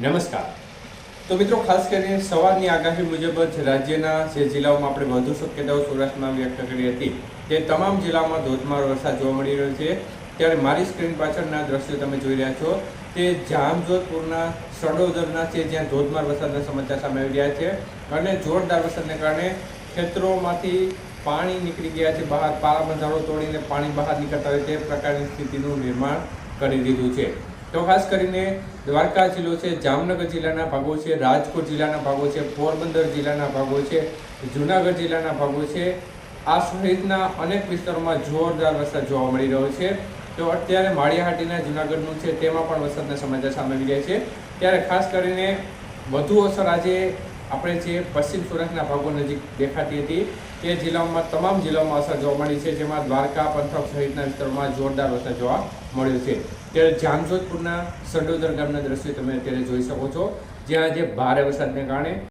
નમસ્કાર. તો મિત્રો, ખાસ કરીને સવારની આગાહી મુજબ જ રાજ્યના જે જિલ્લાઓમાં આપણે વધુ શક્યતાઓ સૌરાષ્ટ્રમાં વ્યક્ત કરી હતી, તે તમામ જિલ્લાઓમાં ધોધમાર વરસાદ જોવા મળી રહ્યો છે. ત્યારે મારી સ્ક્રીન પાછળના દ્રશ્યો તમે જોઈ રહ્યા છો. તે જામજોધપુરના સડોદરના છે, જ્યાં ધોધમાર વરસાદના સમાચાર સામે આવી રહ્યા છે. અને જોરદાર વરસાદને કારણે ખેતરોમાંથી પાણી નીકળી ગયા છે. બહાર પાળા બંધારો તોડીને પાણી બહાર નીકળતા હોય તે પ્રકારની સ્થિતિનું નિર્માણ કરી દીધું છે. તો ખાસ કરીને દ્વારકા જિલ્લો છે, જામનગર જિલ્લાના ભાગો છે, રાજકોટ જિલ્લાના ભાગો છે, પોરબંદર જિલ્લાના ભાગો છે, જુનાગઢ જિલ્લાના ભાગો છે. આ સહિતના અનેક વિસ્તારોમાં જોરદાર વરસાદ જોવા મળી રહ્યો છે. તો અત્યારે માળિયાહાટીના જુનાગઢનું છે, તેમાં પણ વરસાદના સમાચાર સામે આવી રહ્યા છે. ત્યારે ખાસ કરીને વધુ અસર આજે આપણે જે પશ્ચિમ સુરતના ભાગો નજીક દેખાતી હતી, તે જિલ્લાઓમાં, તમામ જિલ્લાઓમાં અસર જોવા મળી છે, જેમાં દ્વારકા, પંથક સહિતના વિસ્તારોમાં જોરદાર વરસાદ જોવા મળ્યો છે. ત્યારે જામજોધપુરના સંડોદર ગામના દ્રશ્યો તમે અત્યારે જોઈ શકો છો, જ્યાં આજે ભારે વરસાદને કારણે